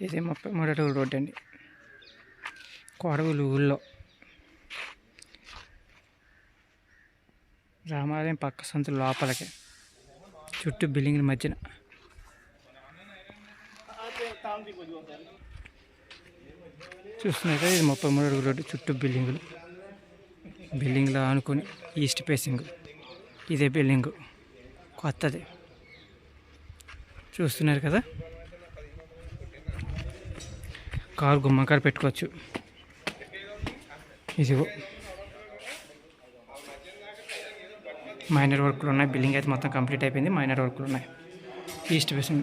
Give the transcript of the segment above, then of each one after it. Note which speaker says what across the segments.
Speaker 1: ఇది ముప్పై మూడు అడుగుల రోడ్డు అండి. కొడవలు ఊళ్ళో. రామాలయం పక్క సంత లోపలికి. చుట్టూ బిల్డింగ్ల మధ్యన. చూస్తున్నారు ఇది ముప్పై మూడు అడుగుల రోడ్డు చుట్టూ బిల్డింగులు. బిల్డింగ్లో ఆనుకొని ఈస్ట్ ఫేసింగ్. ఇదే బిల్డింగు. కొత్తది. చూస్తున్నారు కదా? కారు గుమ్మకారు పెట్టుకోవచ్చు. ఇదిగో. మైనర్ వర్క్లు ఉన్నాయి. బిల్డింగ్ అయితే మొత్తం కంప్లీట్ అయిపోయింది. మైనర్ వర్క్లు ఉన్నాయి. ఈస్ట్ ఫేసింగ్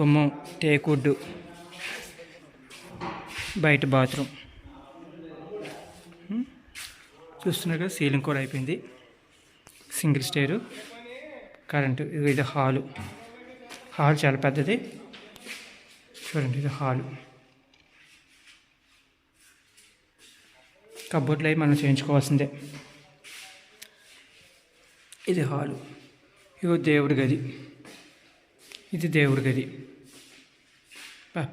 Speaker 1: గుమ్మం టేకుడ్ బయట బాత్రూమ్. హ్మ్. చూస్తున్నారు కదా సీలింగ్ కూడా అయిపోయింది. సింగిల్ స్టేరు కరెంటు ఇది హాలు. హాల్ చాలా పెద్దది. చూడండి ఇది హాలు. కబోర్డ్లు అవి మనం చేయించుకోవాల్సిందే. ఇది హాలు. ఇగో దేవుడి గది. ఇది దేవుడి గది.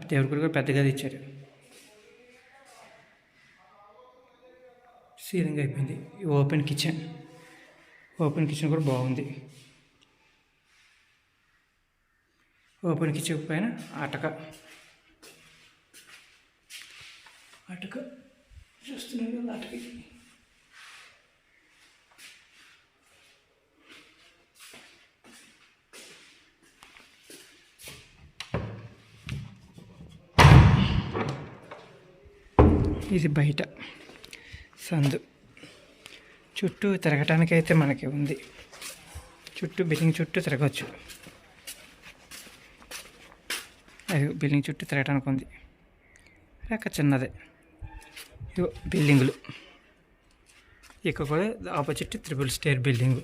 Speaker 1: దేవుడి గది కూడా పెద్ద గది ఇచ్చారు. సీలింగ్ అయిపోయింది. Open kitchen. ఓపెన్ కిచెన్ కూడా బాగుంది. ఓపెన్ కిచెన్ పైన అటక. అటక. చూస్తున్నారు కదా ఇది బయట. సందు. చుట్టూ తిరగటానికైతే మనకి ఉంది. చుట్టూ బిల్డింగ్ చుట్టూ తిరగవచ్చు అది బిల్డింగ్ చుట్టూ తిరగటానికి ఉంది. అక్కడ చిన్నదే. బిల్డింగులు. ఇక్కడ కూడా ఆపోజిట్ త్రిబుల్ స్టేర్ బిల్డింగు.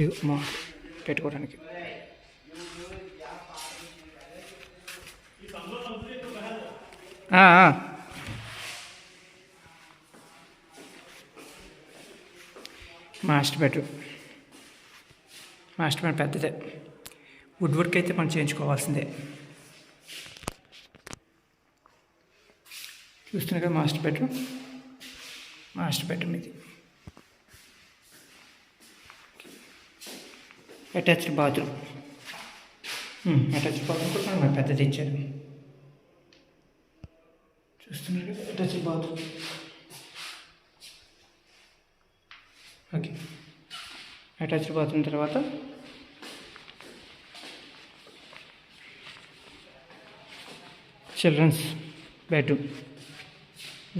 Speaker 1: ఇది మా పెట్టుకోవడానికి. Master bedroom. మాస్టర్ బెడ్ పెద్దదే. వుడ్ వర్క్ అయితే మనం చేయించుకోవాల్సిందే. చూస్తున్నారు కదా మాస్టర్ బెడ్రూమ్? మాస్టర్ బెడ్రూమ్ ఇది. Attached bathroom. అటాచ్డ్ బాత్రూమ్ కూడా మనం పెద్దది ఇచ్చారు. చూస్తున్నారు కదా attached bathroom okay attached bathroom తర్వాత చిల్డ్రన్స్ బెడ్రూమ్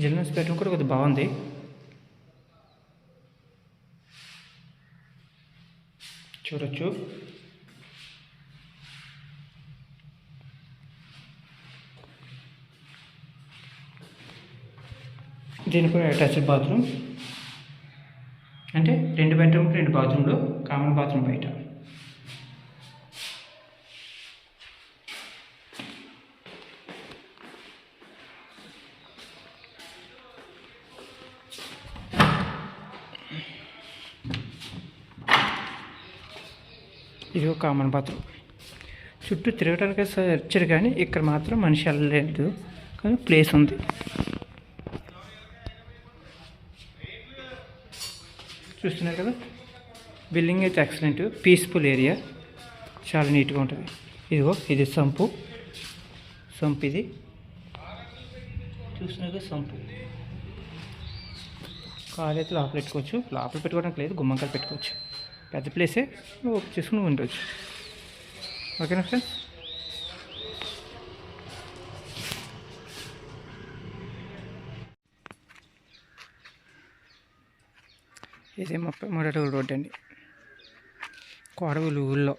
Speaker 1: చిల్డ్రన్స్ బెడ్రూమ్ కూడా కొద్దిగా బాగుంది. చూడొచ్చు. దీని కూడా అటాచ్డ్ బాత్రూమ్ అంటే రెండు బెడ్రూమ్ రెండు బాత్రూమ్లు కామన్ బాత్రూమ్ బయట. ఇది ఒక కామన్ బాత్రూమ్ చుట్టూ తిరగడానికి వచ్చారు కానీ ఇక్కడ మాత్రం మనిషి వెళ్ళలేదు. కానీ ప్లేస్ ఉంది. చూస్తున్నారు కదా? బిల్డింగ్ అయితే ఎక్సలెంట్ పీస్ఫుల్ ఏరియా చాలా నీట్గా ఉంటుంది. ఇదిగో ఇది సంపు. సంపు ఇది. చూస్తున్నారు కదా సంపు. కాలు అయితే లోపల పెట్టుకోవచ్చు. లోపల పెట్టుకోవడానికి లేదు గుమ్మంకాలు పెట్టుకోవచ్చు. పెద్ద ప్లేసే ఓపెన్ చేసుకుని ఉండవచ్చు ఓకేనా ఫ్రెండ్స్ ఇది ముప్పై మూడు అడుగుల రోడ్డు అండి కొడవలు ఊళ్ళో.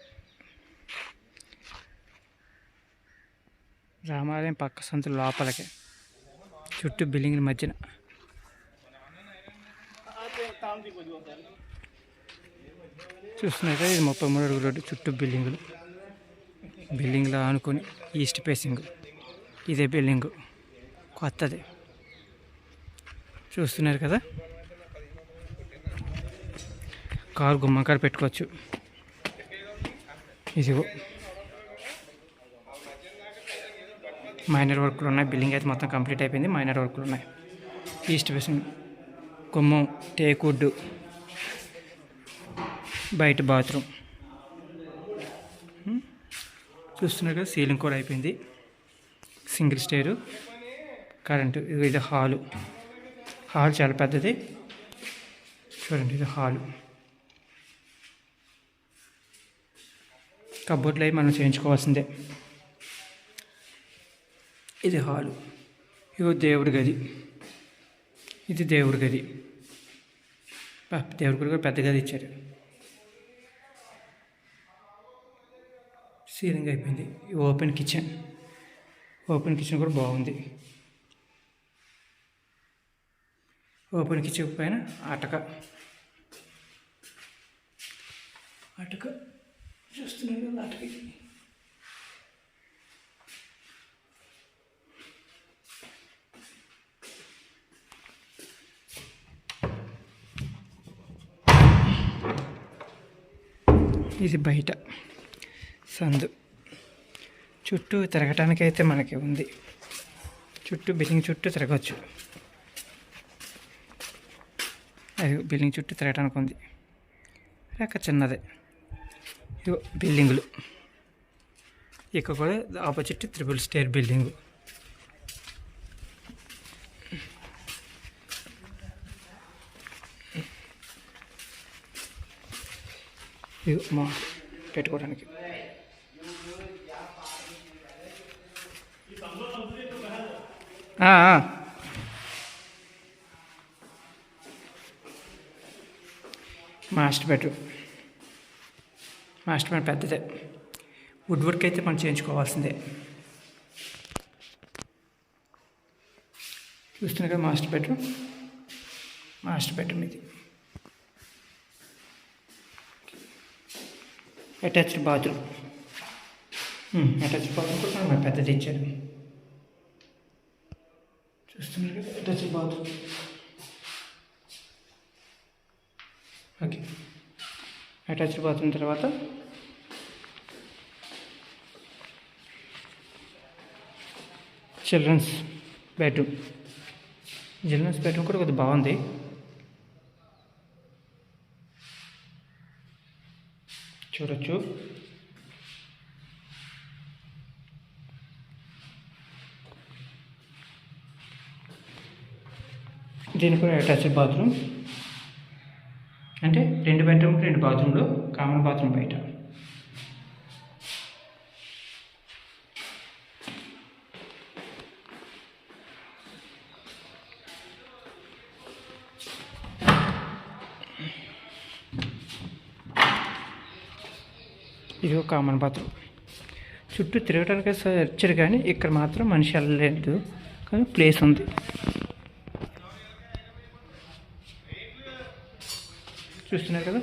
Speaker 1: రామాలయం పక్క సంత లోపలికి. చుట్టూ బిల్డింగ్ల మధ్యన. చూస్తున్నారు కదా ఇది ముప్పై మూడు అడుగుల రోడ్డు చుట్టూ బిల్డింగులు. బిల్డింగ్లో ఆనుకొని ఈస్ట్ ఫేసింగ్. ఇదే బిల్డింగు. కొత్తది. చూస్తున్నారు కదా? కారు గుమ్మకారు పెట్టుకోవచ్చు. ఇదిగో. మైనర్ వర్క్లు ఉన్నాయి. బిల్డింగ్ అయితే మొత్తం కంప్లీట్ అయిపోయింది. మైనర్ వర్క్లు ఉన్నాయి. ఈస్ట్ ఫేసింగ్ గుమ్మం టేకుడ్ బయట బాత్రూమ్. చూస్తున్నారు కదా సీలింగ్ కూడా అయిపోయింది. సింగిల్ స్టేరు కరెంటు ఇది ఇది హాలు. హాల్ చాలా పెద్దది. చూడండి ఇది హాలు. కబోర్డ్లు అవి మనం చేయించుకోవాల్సిందే. ఇది హాలు. ఇగో దేవుడి గది. ఇది దేవుడి గది. దేవుడి గది కూడా పెద్ద గది ఇచ్చారు. సీలింగ్ అయిపోయింది. Open kitchen. ఓపెన్ కిచెన్ కూడా బాగుంది. ఓపెన్ కిచెన్ పైన అటక. అటక. చూస్తున్నారు కదా ఇది బయట. సందు. చుట్టూ తిరగటానికైతే మనకి ఉంది. చుట్టూ బిల్డింగ్ చుట్టూ తిరగచ్చు. అది బిల్డింగ్ చుట్టూ తిరగటానికి ఉంది. రెక్క చిన్నదే. బిల్డింగులు. ఇక్కడ కూడా ఆపోజిట్ త్రిపుల్ స్టేర్ బిల్డింగు. ఇది మా పెట్టుకోవడానికి. Master bedroom. మాస్టర్ బెడ్ పెద్దదే. వుడ్ వర్క్ అయితే మనం చేయించుకోవాల్సిందే. చూస్తున్నా కదా మాస్టర్ బెడ్రూమ్ మాస్టర్ బెడ్రూమ్ ఇది. అటాచ్డ్ బాత్రూమ్ అటాచ్డ్ బాత్రూమ్ కూడా మనం పెద్దది ఇచ్చారు. చూస్తున్నారు కదా attached bathroom okay attached bathroom తర్వాత చిల్డ్రన్స్ బెడ్రూమ్. చిల్డ్రన్స్ బెడ్రూమ్ కూడా కొద్దిగా బాగుంది. చూడొచ్చు. దీనికి కూడా అటాచ్డ్ బాత్రూమ్. అంటే రెండు బెడ్రూమ్ రెండు బాత్రూమ్లు కామన్ బాత్రూమ్ బయట. ఇది ఒక కామన్ బాత్రూమ్ చుట్టూ తిరగడానికి వచ్చారు కానీ ఇక్కడ మాత్రం మనిషి వెళ్ళలేదు కానీ ప్లేస్ ఉంది. చూస్తున్నారు కదా?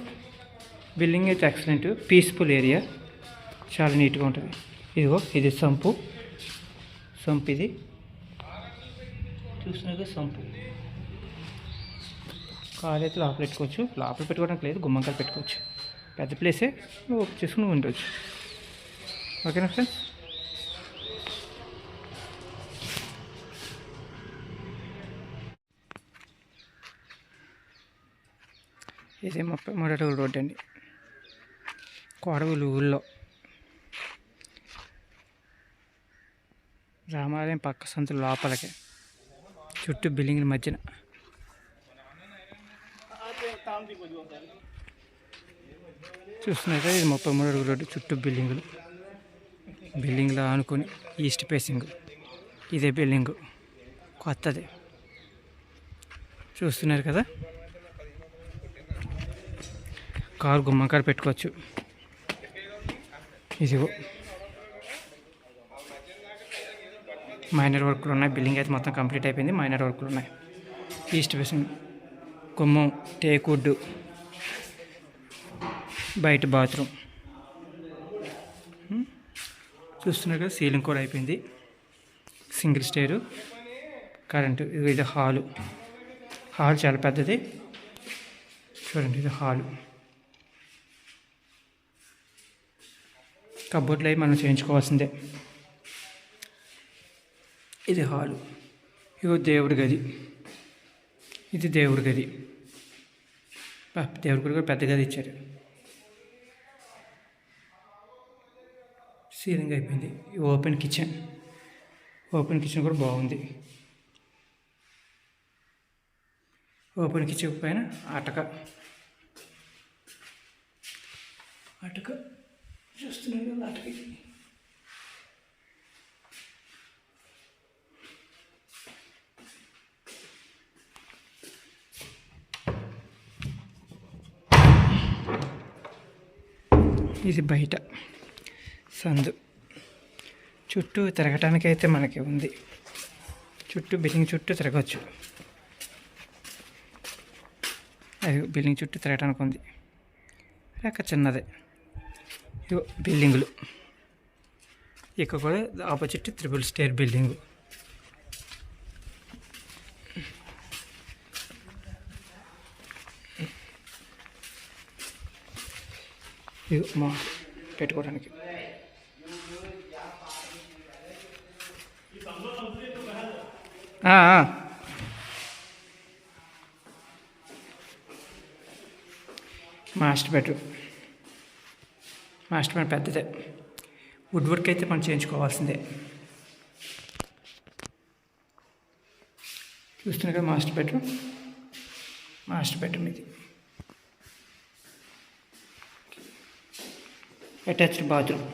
Speaker 1: బిల్డింగ్ అయితే ఎక్సలెంట్ పీస్ఫుల్ ఏరియా చాలా నీట్గా ఉంటుంది. ఇదిగో ఇది సంపు. సంపు ఇది. చూస్తున్నారు సంపు. కాలు అయితే లోపల పెట్టుకోవచ్చు. లోపల పెట్టుకోవడానికి లేదు గుమ్మంకాయలు పెట్టుకోవచ్చు. పెద్ద ప్లేసే నువ్వు చేసుకుని ఉండవచ్చు ఓకేనా ఫ్రెండ్స్ ఇది ముప్పై మూడు అడుగుల రోడ్డు అండి. కొడవలు ఊళ్ళో. రామాలయం పక్క సంత లోపలికి. చుట్టూ బిల్డింగ్ల మధ్యన. చూస్తున్నట్టు ఇది ముప్పై మూడు అడుగుల రోడ్డు చుట్టూ బిల్డింగులు. బిల్డింగ్లో ఆనుకొని ఈస్ట్ ఫేసింగ్. ఇదే బిల్డింగ్. కొత్తది. చూస్తున్నారు కదా? కారు గుమ్మకారు పెట్టుకోవచ్చు. ఇదిగో. మైనర్ వర్క్లు ఉన్నాయి. బిల్డింగ్ అయితే మొత్తం కంప్లీట్ అయిపోయింది. మైనర్ వర్క్లు ఉన్నాయి. ఈస్ట్ ఫేసింగ్ గుమ్మం టేకుడ్ బయట బాత్రూమ్. చూస్తున్నాక చూస్తున్నారు కదా సీలింగ్ కూడా అయిపోయింది. సింగిల్ స్టేరు కరెంటు ఇది ఇది హాలు. హాల్ చాలా పెద్దది. చూడండి ఇది హాలు. కబోర్డ్లు అవి మనం చేయించుకోవాల్సిందే. ఇది హాలు. ఇగో దేవుడి గది. ఇది దేవుడి గది. దేవుడి గుడి కూడా పెద్ద గది ఇచ్చారు. సీలింగ్ అయిపోయింది. ఈ ఓపెన్ కిచెన్. ఓపెన్ కిచెన్ కూడా బాగుంది. ఓపెన్ కిచెన్ పైన అటక. అటక. చూస్తున్నారు కదా ఇది. బయట. సందు. చుట్టూ తిరగటానికి అయితే మనకి ఉంది. చుట్టూ బిల్డింగ్ చుట్టూ తిరగచ్చు. అది బిల్డింగ్ చుట్టూ తిరగటానికి ఉంది. రెక్క చిన్నదే. బిల్డింగులు. ఇక్కడ కూడా ఆపోజిట్ త్రిబుల్ స్టేర్ బిల్డింగ్. ఇది మా పెట్టుకోవడానికి. Master bedroom. మాస్టర్ బెడ్ పెద్దదే. వుడ్ వర్క్ అయితే మనం చేయించుకోవాల్సిందే. చూస్తున్నారు కదా మాస్టర్ బెడ్రూమ్? మాస్టర్ బెడ్రూమ్ ఇది. అటాచ్డ్ బాత్రూమ్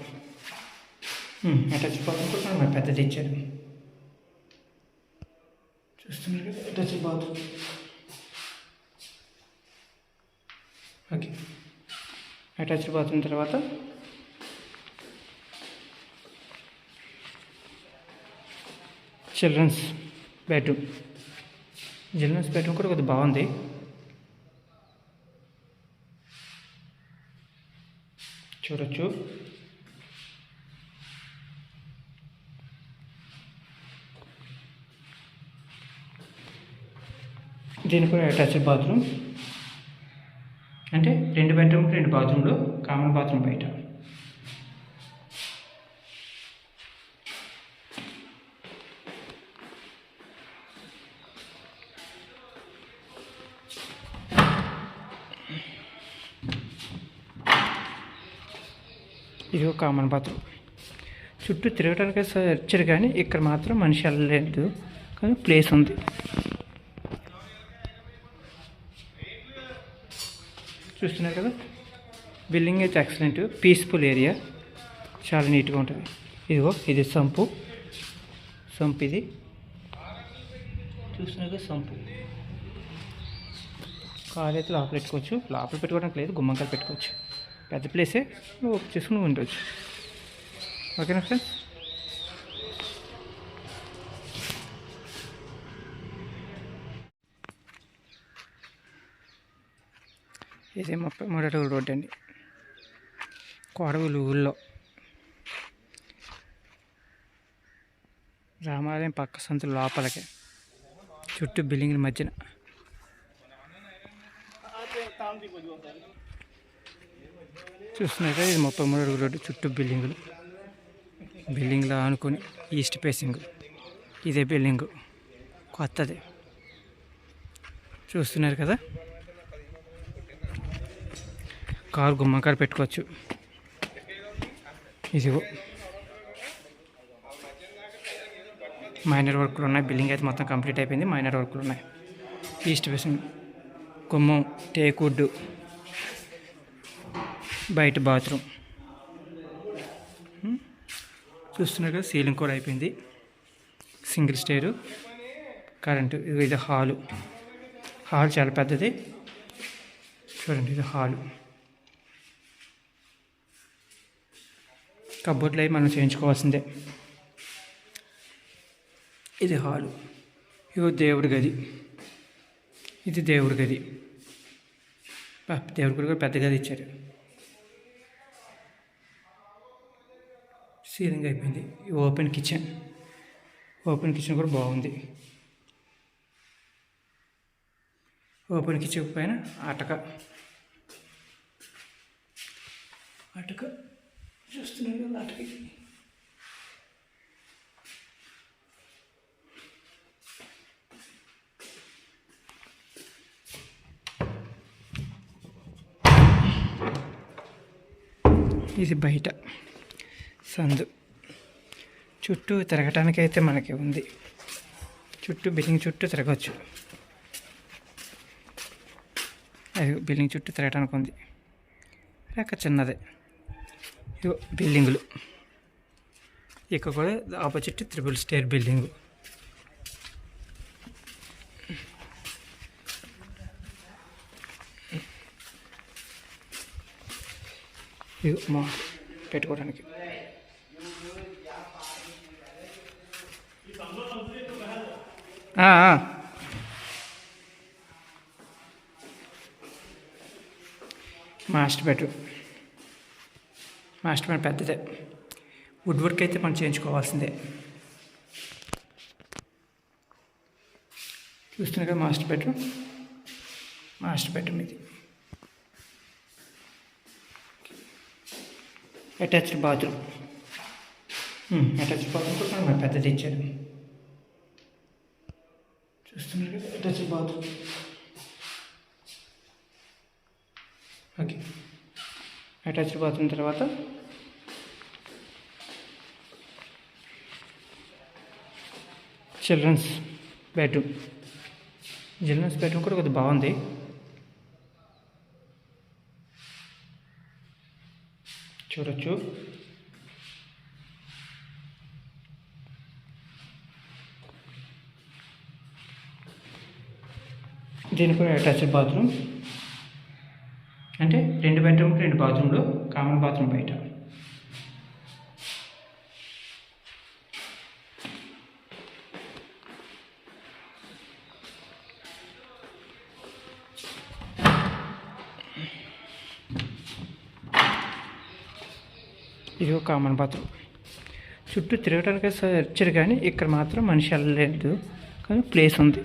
Speaker 1: అటాచ్డ్ బాత్రూమ్ కూడా మనం పెద్దది ఇచ్చారు. చూస్తున్నారు కదా attached bathroom okay attached bathroom తర్వాత చిల్డ్రన్స్ బెడ్రూమ్ చిల్డ్రన్స్ బెడ్రూమ్ కూడా కొద్దిగా బాగుంది. చూడొచ్చు. దీనికి కూడా అటాచ్డ్ బాత్రూమ్ అంటే రెండు బెడ్రూమ్ రెండు బాత్రూమ్లు కామన్ బాత్రూమ్ బయట. ఇది ఒక కామన్ బాత్రూమ్. చుట్టూ తిరగడానికి వచ్చారు కానీ ఇక్కడ మాత్రం మనిషి వెళ్ళలేదు. కానీ ప్లేస్ ఉంది. చూస్తున్నారు కదా? బిల్డింగ్ అయితే ఎక్సలెంట్ పీస్ఫుల్ ఏరియా చాలా నీట్గా ఉంటుంది. ఇదిగో ఇది సంపు. సంపు ఇది. చూస్తున్నారు కదా సంపు. కాలు అయితే లోపల పెట్టుకోవచ్చు. లోపల పెట్టుకోవడానికి లేదు గుమ్మంకాయలు పెట్టుకోవచ్చు. పెద్ద ప్లేసే నువ్వు చేసుకుని ఉండవచ్చు ఓకేనా ఫ్రెండ్స్ ఇది ముప్పై మూడు అడుగుల రోడ్డు అండి. కొడవలు ఊళ్ళో రామాలయం పక్క సంత లోపలికి. చుట్టూ బిల్డింగ్ల మధ్యన. చూస్తున్నారు ఇది ముప్పై మూడు అడుగుల రోడ్డు చుట్టూ బిల్డింగులు. బిల్డింగ్లో ఆనుకొని ఈస్ట్ ఫేసింగ్. ఇదే బిల్డింగు. కొత్తది. చూస్తున్నారు కదా? కారు గుమ్మకారు పెట్టుకోవచ్చు. ఇదిగో. మైనర్ వర్క్లు ఉన్నాయి. బిల్డింగ్ అయితే మొత్తం కంప్లీట్ అయిపోయింది. మైనర్ వర్క్లు ఉన్నాయి. East facing. గుమ్మం టేకుడ్ బయట బాత్రూమ్. చూస్తున్నారు కదా సీలింగ్ కూడా అయిపోయింది. సింగిల్ స్టేరు కరెంటు ఇది ఇది హాలు. హాల్ చాలా పెద్దది. చూడండి ఇది హాలు. కబోర్డ్లు అవి మనం చేయించుకోవాల్సిందే. ఇది హాలు. ఇగో దేవుడి గది. ఇది దేవుడి గది. దేవుడి గది కూడా పెద్ద గది ఇచ్చారు. సీలింగ్ అయిపోయింది. ఈ ఓపెన్ కిచెన్. ఓపెన్ కిచెన్ కూడా బాగుంది. ఓపెన్ కిచెన్ పైన అటక. అటక. చూస్తున్నాను కదా అటుకి. ఇది బయట. సందు. చుట్టూ తిరగటానికైతే మనకి ఉంది. చుట్టూ బిల్డింగ్ చుట్టూ తిరగచ్చు. అది బిల్డింగ్ చుట్టూ తిరగటానికి ఉంది. అక్కడ చిన్నదే. ఇగో బిల్డింగులు. ఇక్కడ కూడా ఆపోజిట్ త్రిబుల్ స్టేర్ బిల్డింగ్. ఇది మా పెట్టుకోవడానికి. మాస్టర్ బెడ్రూమ్ మాస్టర్ బెడ్ పెద్దదే. వుడ్ వర్క్ అయితే మనం చేయించుకోవాల్సిందే. చూస్తున్నా కదా మాస్టర్ బెడ్రూమ్ మాస్టర్ బెడ్రూమ్ ఇది అటాచ్డ్ బాత్రూమ్ అటాచ్డ్ బాత్రూమ్ కూడా మనం పెద్దది ఇచ్చారు చూస్తున్నారు about ఓకే అటాచ్డ్ బాత్రూమ్ తర్వాత. చిల్డ్రన్స్ బెడ్రూమ్ చిల్డ్రన్స్ బెడ్రూమ్ కూడా కొద్దిగా బాగుంది. చూడొచ్చు. దీని కూడా అటాచ్డ్ బాత్రూమ్. అంటే రెండు బెడ్రూమ్ రెండు బాత్రూమ్లు కామన్ బాత్రూమ్ బయట. ఇది ఒక కామన్ బాత్రూమ్ చుట్టూ తిరగడానికి వచ్చారు కానీ ఇక్కడ మాత్రం మనిషి వెళ్ళలేదు. కానీ ప్లేస్ ఉంది.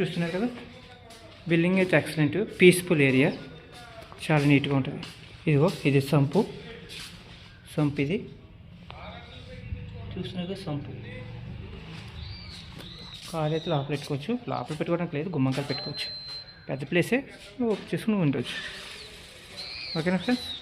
Speaker 1: చూస్తున్నారు కదా? బిల్డింగ్ అయితే ఎక్సలెంట్ పీస్ఫుల్ ఏరియా చాలా నీట్గా ఉంటుంది. ఇదిగో ఇది సంపు. సంపు ఇది. చూస్తున్నారు సంపు. కాలు అయితే లోపల పెట్టుకోవచ్చు. లోపల పెట్టుకోవడానికి లేదు గుమ్మంకాయలు పెట్టుకోవచ్చు. పెద్ద ప్లేసే ఓపెన్ చేసుకుని ఉండవచ్చు ఓకేనా ఫ్రెండ్స్